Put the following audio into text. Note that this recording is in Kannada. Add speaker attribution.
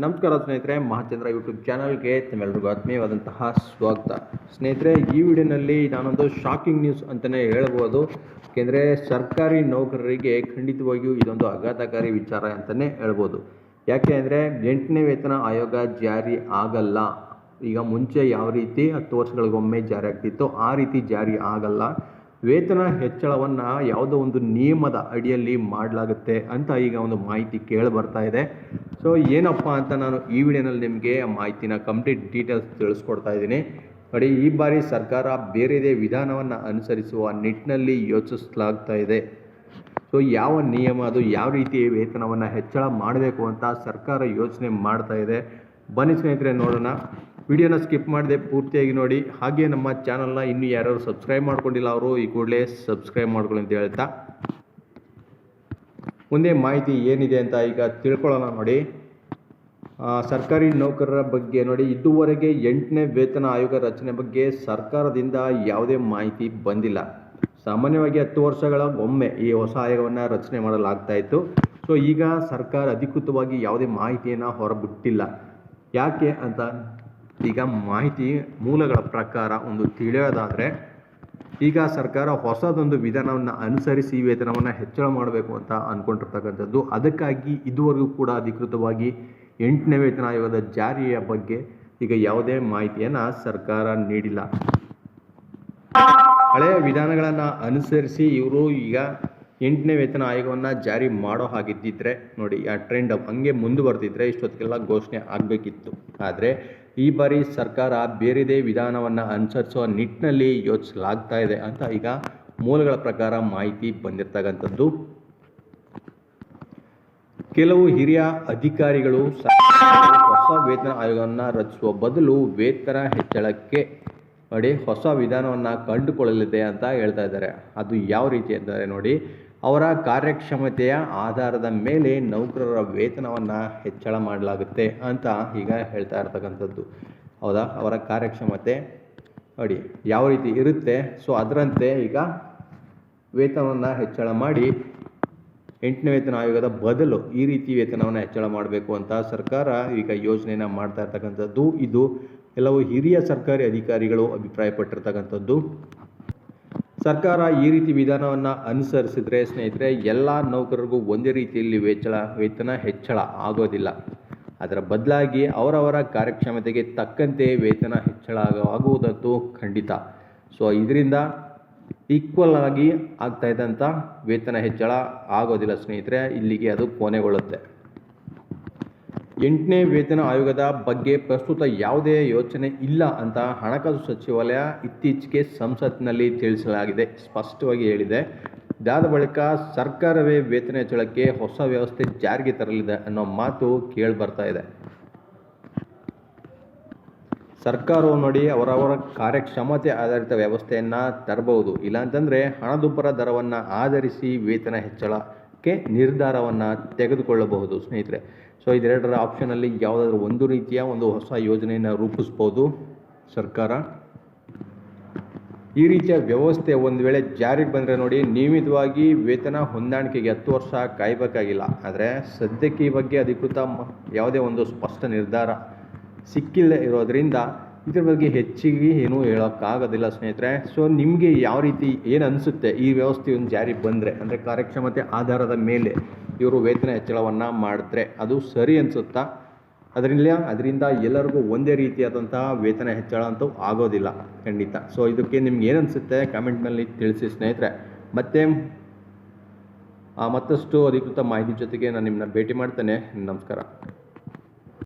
Speaker 1: ನಮಸ್ಕಾರ ಸ್ನೇಹಿತರೆ, ಮಹಾಚಂದ್ರ ಯೂಟ್ಯೂಬ್ ಚಾನಲ್ಗೆ ತಮ್ಮೆಲ್ಲರಿಗೂ ಆತ್ಮೀಯವಾದಂತಹ ಸ್ವಾಗತ. ಸ್ನೇಹಿತರೆ, ಈ ವಿಡಿಯೋನಲ್ಲಿ ನಾನೊಂದು ಶಾಕಿಂಗ್ ನ್ಯೂಸ್ ಅಂತಲೇ ಹೇಳ್ಬೋದು. ಏಕೆಂದರೆ ಸರ್ಕಾರಿ ನೌಕರರಿಗೆ ಖಂಡಿತವಾಗಿಯೂ ಇದೊಂದು ಆಘಾತಕಾರಿ ವಿಚಾರ ಅಂತಲೇ ಹೇಳ್ಬೋದು. ಯಾಕೆ ಅಂದರೆ ಎಂಟನೇ ವೇತನ ಆಯೋಗ ಜಾರಿ ಆಗಲ್ಲ. ಈಗ ಮುಂಚೆ ಯಾವ ರೀತಿ ಹತ್ತು ವರ್ಷಗಳಿಗೊಮ್ಮೆ ಜಾರಿ ಆಗ್ತಿತ್ತು, ಆ ರೀತಿ ಜಾರಿ ಆಗಲ್ಲ. ವೇತನ ಹೆಚ್ಚಳವನ್ನು ಯಾವುದೋ ಒಂದು ನಿಯಮದ ಅಡಿಯಲ್ಲಿ ಮಾಡಲಾಗುತ್ತೆ ಅಂತ ಈಗ ಒಂದು ಮಾಹಿತಿ ಕೇಳಿ ಬರ್ತಾ ಇದೆ. ಸೊ ಏನಪ್ಪ ಅಂತ ನಾನು ಈ ವಿಡಿಯೋನಲ್ಲಿ ನಿಮಗೆ ಮಾಹಿತಿನ ಕಂಪ್ಲೀಟ್ ಡೀಟೇಲ್ಸ್ ತಿಳಿಸ್ಕೊಡ್ತಾ ಇದ್ದೀನಿ. ನೋಡಿ, ಈ ಬಾರಿ ಸರ್ಕಾರ ಬೇರೆದೇ ವಿಧಾನವನ್ನು ಅನುಸರಿಸುವ ನಿಟ್ಟಿನಲ್ಲಿ ಯೋಚಿಸಲಾಗ್ತಾ ಇದೆ. ಸೊ ಯಾವ ನಿಯಮ ಅದು, ಯಾವ ರೀತಿ ವೇತನವನ್ನು ಹೆಚ್ಚಳ ಮಾಡಬೇಕು ಅಂತ ಸರ್ಕಾರ ಯೋಚನೆ ಮಾಡ್ತಾ ಇದೆ. ಬನ್ನಿ ಸ್ನೇಹಿತರೆ, ನೋಡೋಣ. ವಿಡಿಯೋನ ಸ್ಕಿಪ್ ಮಾಡದೆ ಪೂರ್ತಿಯಾಗಿ ನೋಡಿ. ಹಾಗೆ ನಮ್ಮ ಚಾನಲ್ನ ಇನ್ನೂ ಯಾರ್ಯಾರು ಸಬ್ಸ್ಕ್ರೈಬ್ ಮಾಡ್ಕೊಂಡಿಲ್ಲ ಅವರು, ಈ ಕೂಡಲೇ ಸಬ್ಸ್ಕ್ರೈಬ್ ಮಾಡ್ಕೊಳ್ಳಿ ಅಂತ ಹೇಳ್ತಾ. ಮುಂದೆ ಮಾಹಿತಿ ಏನಿದೆ ಅಂತ ಈಗ ತಿಳ್ಕೊಳ್ಳೋಣ ನೋಡಿ. ಸರ್ಕಾರಿ ನೌಕರರ ಬಗ್ಗೆ ನೋಡಿ, ಇದುವರೆಗೆ ಎಂಟನೇ ವೇತನ ಆಯೋಗ ರಚನೆ ಬಗ್ಗೆ ಸರ್ಕಾರದಿಂದ ಯಾವುದೇ ಮಾಹಿತಿ ಬಂದಿಲ್ಲ. ಸಾಮಾನ್ಯವಾಗಿ ಹತ್ತು ವರ್ಷಗಳ ಒಮ್ಮೆ ಈ ಹೊಸ ಆಯೋಗವನ್ನು ರಚನೆ ಮಾಡಲಾಗ್ತಾ ಇತ್ತು. ಸೊ ಈಗ ಸರ್ಕಾರ ಅಧಿಕೃತವಾಗಿ ಯಾವುದೇ ಮಾಹಿತಿಯನ್ನು ಹೊರಬಿಟ್ಟಿಲ್ಲ. ಯಾಕೆ ಅಂತ ಈಗ ಮಾಹಿತಿ ಮೂಲಗಳ ಪ್ರಕಾರ ಒಂದು ತಿಳಿಯೋದಾದರೆ ಈಗ ಸರ್ಕಾರ ಹೊಸದೊಂದು ವಿಧಾನವನ್ನು ಅನುಸರಿಸಿ ವೇತನವನ್ನು ಹೆಚ್ಚಳ ಮಾಡಬೇಕು ಅಂತ ಅಂದ್ಕೊಂಡಿರ್ತಕ್ಕಂಥದ್ದು ಅದಕ್ಕಾಗಿ ಇದುವರೆಗೂ ಕೂಡ ಅಧಿಕೃತವಾಗಿ ಎಂಟನೇ ವೇತನ ಆಯೋಗದ ಜಾರಿಯ ಬಗ್ಗೆ ಈಗ ಯಾವುದೇ ಮಾಹಿತಿಯನ್ನು ಸರ್ಕಾರ ನೀಡಿಲ್ಲ. ಹಳೆಯ ವಿಧಾನಗಳನ್ನು ಅನುಸರಿಸಿ ಇವರು ಈಗ ಎಂಟನೇ ವೇತನ ಆಯೋಗವನ್ನು ಜಾರಿ ಮಾಡೋ ಹಾಗಿದ್ದಿದ್ರೆ ನೋಡಿ, ಆ ಟ್ರೆಂಡ್ ಹಂಗೆ ಮುಂದುವರೆದಿದ್ರೆ ಇಷ್ಟೊತ್ತಿಗೆಲ್ಲ ಘೋಷಣೆ ಆಗಬೇಕಿತ್ತು. ಆದರೆ ಈ ಬಾರಿ ಸರ್ಕಾರ ಬೇರೆದೇ ವಿಧಾನವನ್ನು ಅನುಸರಿಸುವ ನಿಟ್ಟಿನಲ್ಲಿ ಯೋಚಿಸಲಾಗ್ತಾ ಇದೆ ಅಂತ ಈಗ ಮೂಲಗಳ ಪ್ರಕಾರ ಮಾಹಿತಿ ಬಂದಿರ್ತಕ್ಕಂಥದ್ದು. ಕೆಲವು ಹಿರಿಯ ಅಧಿಕಾರಿಗಳು ಹೊಸ ವೇತನ ಆಯೋಗವನ್ನು ರಚಿಸುವ ಬದಲು ವೇತನ ಹೆಚ್ಚಳಕ್ಕೆ ನೋಡಿ, ಹೊಸ ವಿಧಾನವನ್ನು ಕಂಡುಕೊಳ್ಳಲಿದೆ ಅಂತ ಹೇಳ್ತಾ ಇದ್ದಾರೆ. ಅದು ಯಾವ ರೀತಿ ಅಂದರೆ ನೋಡಿ, ಅವರ ಕಾರ್ಯಕ್ಷಮತೆಯ ಆಧಾರದ ಮೇಲೆ ನೌಕರರ ವೇತನವನ್ನು ಹೆಚ್ಚಳ ಮಾಡಲಾಗುತ್ತೆ ಅಂತ ಈಗ ಹೇಳ್ತಾ ಇರ್ತಕ್ಕಂಥದ್ದು. ಹೌದಾ? ಅವರ ಕಾರ್ಯಕ್ಷಮತೆ ನೋಡಿ, ಯಾವ ರೀತಿ ಇರುತ್ತೆ. ಸೊ ಅದರಂತೆ ಈಗ ವೇತನವನ್ನು ಹೆಚ್ಚಳ ಮಾಡಿ ಎಂಟನೇ ವೇತನ ಆಯೋಗದ ಬದಲು ಈ ರೀತಿ ವೇತನವನ್ನು ಹೆಚ್ಚಳ ಮಾಡಬೇಕು ಅಂತ ಸರ್ಕಾರ ಈಗ ಯೋಜನೆಯನ್ನು ಮಾಡ್ತಾ ಇರ್ತಕ್ಕಂಥದ್ದು. ಇದು ಕೆಲವು ಹಿರಿಯ ಸರ್ಕಾರಿ ಅಧಿಕಾರಿಗಳು ಅಭಿಪ್ರಾಯಪಟ್ಟಿರ್ತಕ್ಕಂಥದ್ದು. ಸರ್ಕಾರ ಈ ರೀತಿ ವಿಧಾನವನ್ನು ಅನುಸರಿಸಿದ್ರೆ ಸ್ನೇಹಿತರೆ, ಎಲ್ಲ ನೌಕರರಿಗೂ ಒಂದೇ ರೀತಿಯಲ್ಲಿ ವೇತನ ವೇತನ ಹೆಚ್ಚಳ ಆಗೋದಿಲ್ಲ. ಅದರ ಬದಲಾಗಿ ಅವರವರ ಕಾರ್ಯಕ್ಷಮತೆಗೆ ತಕ್ಕಂತೆ ವೇತನ ಹೆಚ್ಚಳ ಆಗ- ಆಗುವುದಂತೂ ಖಂಡಿತ. ಸೊ ಇದರಿಂದ ಈಕ್ವಲ್ ಆಗಿ ಆಗ್ತಾ ಇದ್ದಂಥ ವೇತನ ಹೆಚ್ಚಳ ಆಗೋದಿಲ್ಲ ಸ್ನೇಹಿತರೆ, ಇಲ್ಲಿಗೆ ಅದು ಕೊನೆಗೊಳ್ಳುತ್ತೆ. ಎಂಟನೇ ವೇತನ ಆಯೋಗದ ಬಗ್ಗೆ ಪ್ರಸ್ತುತ ಯಾವುದೇ ಯೋಚನೆ ಇಲ್ಲ ಅಂತ ಹಣಕಾಸು ಸಚಿವಾಲಯ ಇತ್ತೀಚೆಗೆ ಸಂಸತ್ತಿನಲ್ಲಿ ತಿಳಿಸಲಾಗಿದೆ. ಸ್ಪಷ್ಟವಾಗಿ ಹೇಳಿದೆ, ಇದಾದ ಬಳಿಕ ಸರ್ಕಾರವೇ ವೇತನ ಹೆಚ್ಚಳಕ್ಕೆ ಹೊಸ ವ್ಯವಸ್ಥೆ ಜಾರಿಗೆ ತರಲಿದೆ ಅನ್ನೋ ಮಾತು ಕೇಳಿ ಬರ್ತಾ ಇದೆ. ಸರ್ಕಾರವು ನೋಡಿ ಅವರವರ ಕಾರ್ಯಕ್ಷಮತೆ ಆಧಾರಿತ ವ್ಯವಸ್ಥೆಯನ್ನು ತರಬಹುದು. ಇಲ್ಲಾಂತಂದರೆ ಹಣದುಬ್ಬರ ದರವನ್ನು ಆಧರಿಸಿ ವೇತನ ಹೆಚ್ಚಳಕ್ಕೆ ನಿರ್ಧಾರವನ್ನು ತೆಗೆದುಕೊಳ್ಳಬಹುದು ಸ್ನೇಹಿತರೆ. ಸೊ ಇದೆರಡರ ಆಪ್ಷನಲ್ಲಿ ಯಾವುದಾದ್ರೂ ಒಂದು ರೀತಿಯ ಒಂದು ಹೊಸ ಯೋಜನೆಯನ್ನು ರೂಪಿಸ್ಬೋದು ಸರ್ಕಾರ. ಈ ರೀತಿಯ ವ್ಯವಸ್ಥೆ ಒಂದು ವೇಳೆ ಜಾರಿಗೆ ಬಂದರೆ ನೋಡಿ ನಿಯಮಿತವಾಗಿ ವೇತನ ಹೊಂದಾಣಿಕೆಗೆ ಹತ್ತು ವರ್ಷ ಕಾಯಬೇಕಾಗಿಲ್ಲ. ಆದರೆ ಸದ್ಯಕ್ಕೆ ಈ ಬಗ್ಗೆ ಅಧಿಕೃತ ಯಾವುದೇ ಒಂದು ಸ್ಪಷ್ಟ ನಿರ್ಧಾರ ಸಿಕ್ಕಿಲ್ಲ ಇರೋದರಿಂದ ಇದ್ರ ಬಗ್ಗೆ ಹೆಚ್ಚಿಗೆ ಏನೂ ಹೇಳೋಕ್ಕಾಗೋದಿಲ್ಲ ಸ್ನೇಹಿತರೆ. ಸೊ ನಿಮಗೆ ಯಾವ ರೀತಿ ಏನು ಅನಿಸುತ್ತೆ ಈ ವ್ಯವಸ್ಥೆ ಒಂದು ಜಾರಿಗೆ ಬಂದರೆ? ಅಂದರೆ ಕಾರ್ಯಕ್ಷಮತೆ ಆಧಾರದ ಮೇಲೆ ಇವರು ವೇತನ ಹೆಚ್ಚಳವನ್ನು ಮಾಡಿದ್ರೆ ಅದು ಸರಿ ಅನಿಸುತ್ತಾ? ಅದರಿಂದ ಅದರಿಂದ ಎಲ್ಲರಿಗೂ ಒಂದೇ ರೀತಿಯಾದಂತಹ ವೇತನ ಹೆಚ್ಚಳ ಅಂತೂ ಆಗೋದಿಲ್ಲ ಖಂಡಿತ. ಸೊ ಇದಕ್ಕೆ ನಿಮ್ಗೆ ಏನು ಅನಿಸುತ್ತೆ ಕಮೆಂಟ್ನಲ್ಲಿ ತಿಳಿಸಿ ಸ್ನೇಹಿತರೆ. ಮತ್ತೆ ಮತ್ತಷ್ಟು ಅಧಿಕೃತ ಮಾಹಿತಿ ಜೊತೆಗೆ ನಾನು ನಿಮ್ಮನ್ನ ಭೇಟಿ ಮಾಡ್ತೇನೆ. ನಮಸ್ಕಾರ.